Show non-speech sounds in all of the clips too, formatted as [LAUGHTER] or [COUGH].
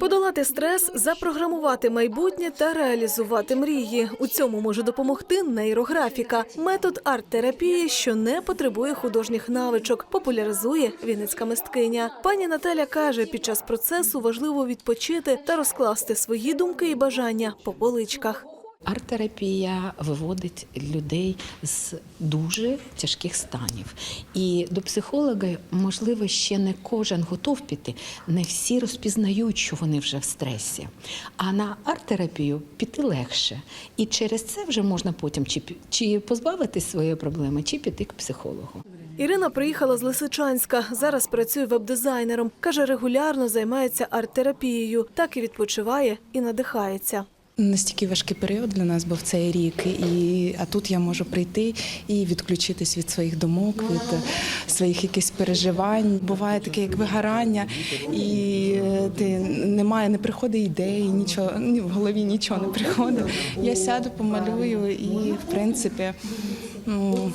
Подолати стрес, запрограмувати майбутнє та реалізувати мрії. У цьому може допомогти нейрографіка, метод арт-терапії, що не потребує художніх навичок, популяризує вінницька мисткиня. Пані Наталя каже, під час процесу важливо відпочити та розкласти свої думки і бажання по поличках. Арт-терапія виводить людей з дуже тяжких станів. І до психолога, можливо, ще не кожен готов піти. Не всі розпізнають, що вони вже в стресі. А на арт-терапію піти легше. І через це вже можна потім чи, чи позбавитись своєї проблеми, чи піти к психологу. Ірина приїхала з Лисичанська. Зараз працює веб-дизайнером. Каже, регулярно займається арт-терапією. Так і відпочиває і надихається. Настільки важкий період для нас був цей рік, і а тут я можу прийти і відключитись від своїх думок, від е, своїх якихось переживань. Буває таке, як вигорання, і е, ти немає, не приходить ідеї, нічого ні, в голові нічого не приходить. Я сяду, помалюю, і в принципі ну,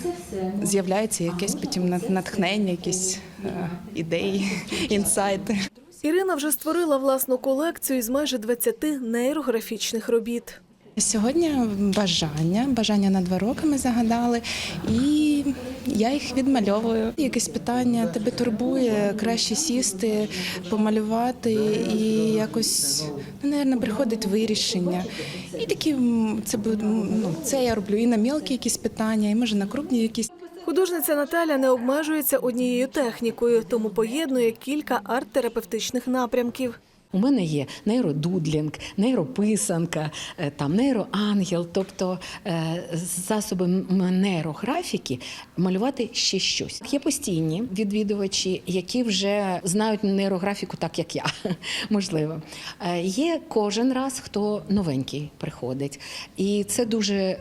з'являється якесь потім нат- натхнення, якісь е, ідеї, [LAUGHS] інсайти. Ірина вже створила власну колекцію із майже 20 нейрографічних робіт. Сьогодні бажання, бажання на два роки ми загадали, і я їх відмальовую. Якесь питання тебе турбує, краще сісти, помалювати, і якось ну, напевно, приходить вирішення. І такі це ну, це я роблю і на мілкі якісь питання, і може на крупні якісь. Художниця Наталя не обмежується однією технікою, тому поєднує кілька арт-терапевтичних напрямків. У мене є нейродудлінг, нейрописанка, е, там нейроангел, тобто е, засоби нейрографіки малювати ще щось. Є постійні відвідувачі, які вже знають нейрографіку так, як я, [LAUGHS] можливо. Е, Є кожен раз, хто новенький приходить. І це дуже.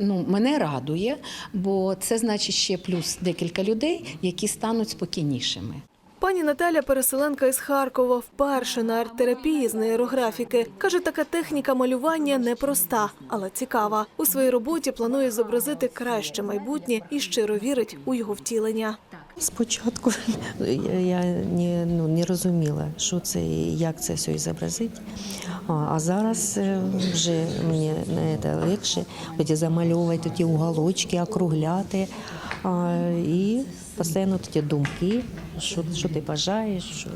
Ну, мене радує, бо це значить ще плюс декілька людей, які стануть спокійнішими. Пані Наталя, переселенка із Харкова, вперше на арт-терапії з нейрографіки. Каже, така техніка малювання непроста, але цікава. У своїй роботі планує зобразити краще майбутнє і щиро вірить у його втілення. Спочатку [LAUGHS] я не, ну, не розуміла, що це і як це все зобразити. А, зараз е, вже мені це легше оті замальовувати ті уголочки, округляти а, і постійно ті думки, що, що ти бажаєш. Що...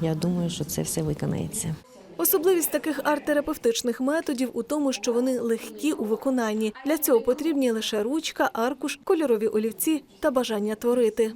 Я думаю, що це все виконається. Особливість таких арт-терапевтичних методів у тому, що вони легкі у виконанні. Для цього потрібні лише ручка, аркуш, кольорові олівці та бажання творити.